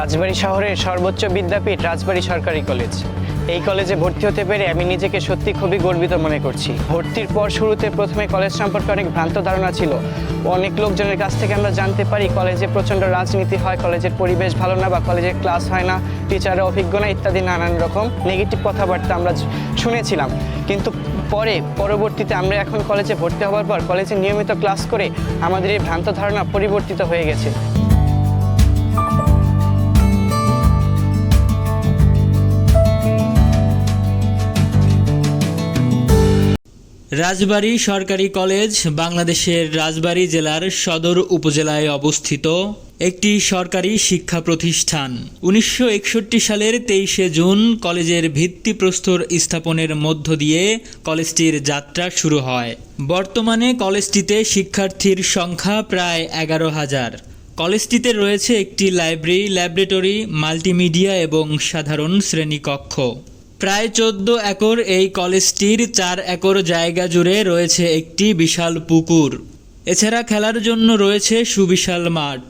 রাজবাড়ী শহরের সর্বোচ্চ বিদ্যাপীঠ রাজবাড়ী সরকারি কলেজ। এই কলেজে ভর্তি হতে পেরে আমি নিজেকে সত্যি খুবই গর্বিত মনে করছি। ভর্তির পর শুরুতে প্রথমে কলেজ সম্পর্কে অনেক ভ্রান্ত ধারণা ছিল। অনেক লোকজনের কাছ থেকে আমরা জানতে পারি, কলেজে প্রচণ্ড রাজনীতি হয়, কলেজের পরিবেশ ভালো না বা কলেজের ক্লাস হয় না, টিচারের অভিজ্ঞ না, ইত্যাদি নানান রকম নেগেটিভ কথাবার্তা আমরা শুনেছিলাম। কিন্তু পরে, পরবর্তীতে আমরা এখন কলেজে ভর্তি হওয়ার পর কলেজে নিয়মিত ক্লাস করে আমাদের এই ভ্রান্ত ধারণা পরিবর্তিত হয়ে গেছে। রাজবাড়ী সরকারি কলেজ বাংলাদেশের রাজবাড়ী জেলার সদর উপজেলায় অবস্থিত একটি সরকারি শিক্ষা প্রতিষ্ঠান। উনিশশো একষট্টি সালের তেইশে জুন কলেজের ভিত্তিপ্রস্তর স্থাপনের মধ্য দিয়ে কলেজটির যাত্রা শুরু হয়। বর্তমানে কলেজটিতে শিক্ষার্থীর সংখ্যা প্রায় এগারো হাজার। কলেজটিতে রয়েছে একটি লাইব্রেরি, ল্যাবরেটরি, মাল্টিমিডিয়া এবং সাধারণ শ্রেণীকক্ষ। প্রায় চোদ্দ একর এই কলেজটির চার একর জায়গা জুড়ে রয়েছে একটি বিশাল পুকুর। এছাড়া খেলার জন্য রয়েছে সুবিশাল মাঠ।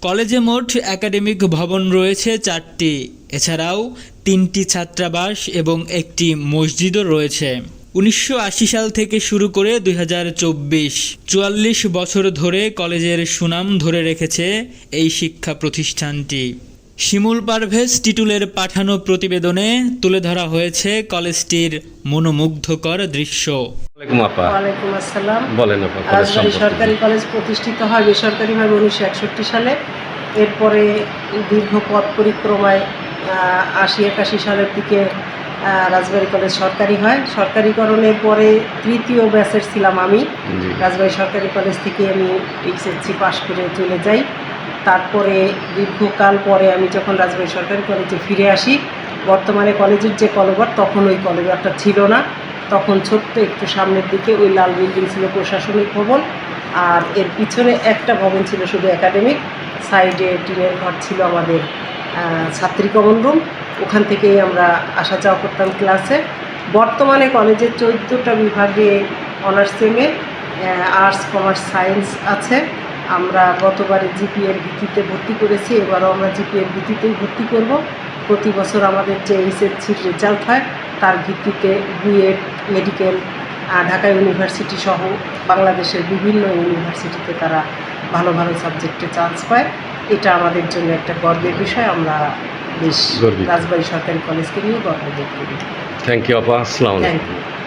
কলেজে মোট একাডেমিক ভবন রয়েছে চারটি। এছাড়াও তিনটি ছাত্রাবাস এবং একটি মসজিদও রয়েছে। উনিশশো আশি সাল থেকে শুরু করে দুই হাজার চুয়াল্লিশ বছর ধরে কলেজের সুনাম ধরে রেখেছে এই শিক্ষা প্রতিষ্ঠানটি। শিমুল পারভেজ টিটুলের পাঠানো প্রতিবেদনে তুলে ধরা হয়েছে কলেজটির মনোমুগ্ধকর দৃশ্য। ওয়ালাইকুম আসসালাম। বলেন। সরকারি কলেজ প্রতিষ্ঠিত হয় বেসরকারিভাবে উনিশশো একষট্টি সালে। এরপরে দীর্ঘ পথ পরিক্রমায় আশি একাশি সালের দিকে রাজবাড়ী কলেজ সরকারি হয়। সরকারিকরণের পরে তৃতীয় ব্যাচের ছিলাম আমি। রাজবাড়ী সরকারি কলেজ থেকে আমি এইচএসসি পাশ করে চলে যাই। তারপরে দীর্ঘকাল পরে আমি যখন রাজবাড়ী সরকারি কলেজে ফিরে আসি, বর্তমানে কলেজের যে কলবার, তখন ওই কলবারটা ছিল না। তখন ছোট্ট একটু সামনের দিকে ওই লাল বিল্ডিং ছিল প্রশাসনিক ভবন। আর এর পিছনে একটা ভবন ছিল শুধু একাডেমিক সাইডে টিনের ঘর ছিল আমাদের ছাত্রী কমন রুম ওখান থেকেই আমরা আসা যাওয়া করতাম ক্লাসে বর্তমানে কলেজের চোদ্দোটা বিভাগে অনার্স সেমে আর্টস কমার্স সায়েন্স আছে। আমরা গতবারে জিপিএর ভিত্তিতে ভর্তি করেছি এবারও আমরা জিপিএর ভিত্তিতেই ভর্তি করব। প্রতি বছর আমাদের যে এইচএসসির রেজাল্ট হয় তার ভিত্তিতে বিএড মেডিকেল ঢাকা ইউনিভার্সিটি সহ বাংলাদেশের বিভিন্ন ইউনিভার্সিটিতে তারা ভালো ভালো সাবজেক্টে চান্স পায়। এটা আমাদের জন্য একটা গর্বের বিষয়। আমরা বেশ। রাজবাড়ী সরকারি কলেজকে নিয়ে গর্ব বোধ করি। থ্যাংক ইউ আপা। আসসালামু থ্যাংক ইউ